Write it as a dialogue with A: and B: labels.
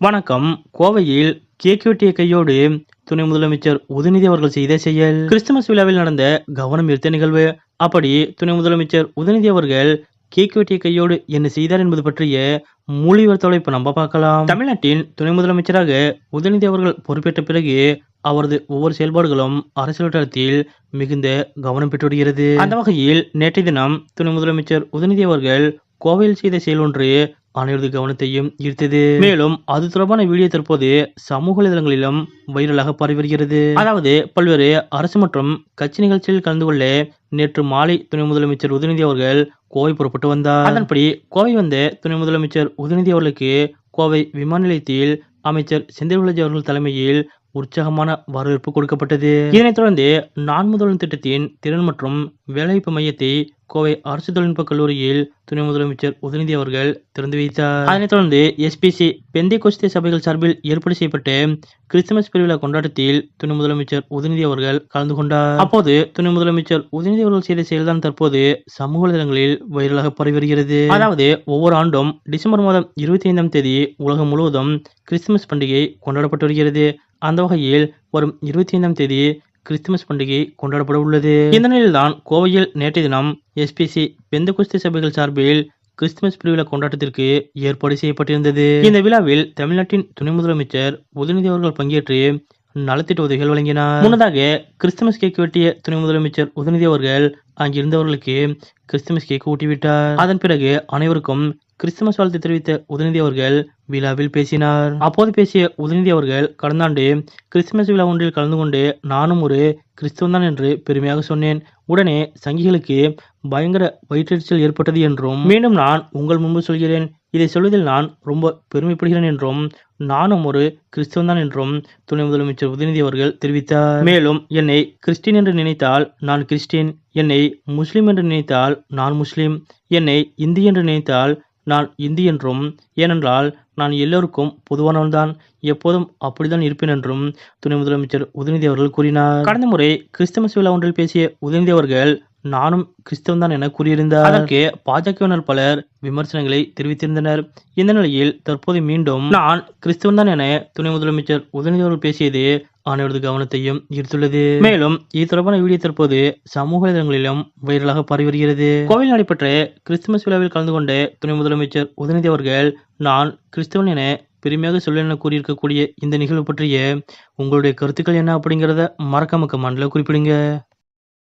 A: வணக்கம். கோவையில் கேக் வெட்டிய கையோடு துணை முதலமைச்சர் உதயநிதி அவர்கள் செய்த செயல். கிறிஸ்துமஸ் விழாவில் நடந்த கவனம் ஈர்த்த நிகழ்வு. அப்படி துணை முதலமைச்சர் உதயநிதி அவர்கள் கேக் வெட்டிய கையோடு என்ன செய்தார் என்பது பற்றிய முழு விவரத்தோட இப்ப நம்ம பார்க்கலாம். தமிழ்நாட்டின் துணை முதலமைச்சராக உதயநிதி அவர்கள் பொறுப்பேற்ற பிறகு அவரது ஒவ்வொரு செயல்பாடுகளும் அரசியல் வட்டாரத்தில் மிகுந்த கவனம் பெற்று வருகிறது அந்த வகையில் நேற்றைய தினம் துணை முதலமைச்சர் உதயநிதி அவர்கள் கோவையில் செய்த செயல் ஒன்று அனைவரது கவனத்தையும் ஈர்த்தது. மேலும் அது தொடர்பான வீடியோ தற்போது சமூக வலைதளங்களிலும் வைரலாக பரவி வருகிறது. அதாவது பல்வேறு அரசு மற்றும் கட்சி நிகழ்ச்சியில் கலந்து கொள்ள நேற்று மாலை துணை முதலமைச்சர் உதயநிதி அவர்கள் கோவை புறப்பட்டு வந்தார். அதன்படி கோவை வந்த துணை முதலமைச்சர் உதயநிதி அவர்களுக்கு கோவை விமான நிலையத்தில் அமைச்சர் செந்தில் பாலாஜி அவர்கள் தலைமையில் உற்சாகமான வரவேற்பு கொடுக்கப்பட்டது. இதனைத் தொடர்ந்து நான் முதல்வன் திட்டத்தின் திறன் மற்றும் வேலைவாய்ப்பு மையத்தை கோவை அரசு தொழில்நுட்ப கல்லூரியில் துணை முதலமைச்சர் உதயநிதி அவர்கள் திறந்து வைத்தார். அதனைத் தொடர்ந்து எஸ்பிசி பெந்தை கோஸ்தே சபைகள் சார்பில் ஏற்பாடு செய்யப்பட்ட கிறிஸ்துமஸ் பெருவிழா கொண்டாட்டத்தில் துணை முதலமைச்சர் உதயநிதி அவர்கள் கலந்து கொண்டார். அப்போது துணை முதலமைச்சர் உதயநிதி அவர்கள் செய்த செயல்தான் தற்போது சமூக வலைதளங்களில் வைரலாக பரவி வருகிறது. அதாவது ஒவ்வொரு ஆண்டும் டிசம்பர் மாதம் இருபத்தி ஐந்தாம் தேதி உலகம் முழுவதும் கிறிஸ்துமஸ் பண்டிகை கொண்டாடப்பட்டு வருகிறது. அந்த வகையில் வரும் இருபத்தி ஐந்தாம் தேதி கிறிஸ்துமஸ் பண்டிகை கொண்டாடப்பட உள்ளது. இந்த நிலையில்தான் கோவையில் நேற்றைய தினம் எஸ்பிசி பெந்த குஸ்தி சபைகள் சார்பில் கிறிஸ்துமஸ் பிரிவிழா கொண்டாட்டத்திற்கு ஏற்பாடு செய்யப்பட்டிருந்தது. இந்த விழாவில் தமிழ்நாட்டின் துணை முதலமைச்சர் உதயநிதி அவர்கள் பங்கேற்று நலத்திட்ட உதவிகள் வழங்கினார். முன்னதாக கிறிஸ்துமஸ் கேக் வெட்டிய துணை முதலமைச்சர் உதயநிதி அவர்கள் அங்கிருந்தவர்களுக்கு கிறிஸ்துமஸ் கேக் ஊட்டிவிட்டார். அதன் பிறகு அனைவருக்கும் கிறிஸ்துமஸ் வாழ்த்து தெரிவித்த உதயநிதி அவர்கள் விழாவில் பேசினார். அப்போது பேசிய உதயநிதி அவர்கள் கடந்த ஆண்டு கிறிஸ்துமஸ் விழா ஒன்றில் கலந்து கொண்டு நானும் ஒரு கிறிஸ்துவன் தான் என்று பெருமையாக சொன்னேன். உடனே சங்கிகளுக்கு பயங்கர வயிற்றெரிச்சல் ஏற்பட்டது என்றும் மீண்டும் நான் உங்கள் முன்பு சொல்கிறேன். இதை சொல்வதில் நான் ரொம்ப பெருமைப்படுகிறேன் என்றும் நானும் ஒரு கிறிஸ்துவன்தான் என்றும் துணை முதலமைச்சர் உதயநிதி அவர்கள் தெரிவித்தார். மேலும் என்னை கிறிஸ்டின் என்று நினைத்தால் நான் கிறிஸ்டின் என்னை முஸ்லிம் என்று நினைத்தால் நான் முஸ்லிம் என்னை இந்தி என்று நினைத்தால் நான் இந்தி என்றும் ஏனென்றால் நான் எல்லோருக்கும் பொதுவானவன்தான் எப்போதும் அப்படித்தான் இருப்பேன் என்றும் துணை முதலமைச்சர் உதயநிதி அவர்கள் கூறினார். கடந்த முறை கிறிஸ்துமஸ் விழா ஒன்றில் பேசிய உதயநிதி அவர்கள் நானும் கிறிஸ்தவன் தான் என கூறியிருந்தார். அதற்கு பாஜகவினர் பலர் விமர்சனங்களை தெரிவித்திருந்தனர். இந்த நிலையில் தற்போது மீண்டும் நான் கிறிஸ்தவன் தான் என துணை முதலமைச்சர் உதயநிதி அவர்கள் பேசியது அனைவரது கவனத்தையும் ஈர்த்துள்ளது. மேலும் இது தொடர்பான வீடியோ தற்போது சமூக வலைதளங்களிலும் வைரலாக பரவி வருகிறது. கோவில் நடைபெற்ற கிறிஸ்துமஸ் விழாவில் கலந்து கொண்ட துணை முதலமைச்சர் உதயநிதி அவர்கள் நான் கிறிஸ்தவன் என பெருமையாக சொல்ல என கூறியிருக்கக்கூடிய இந்த நிகழ்வு பற்றிய உங்களுடைய கருத்துக்கள் என்ன அப்படிங்கிறத மறக்காம கமெண்ட்ல குறிப்பிடுங்க.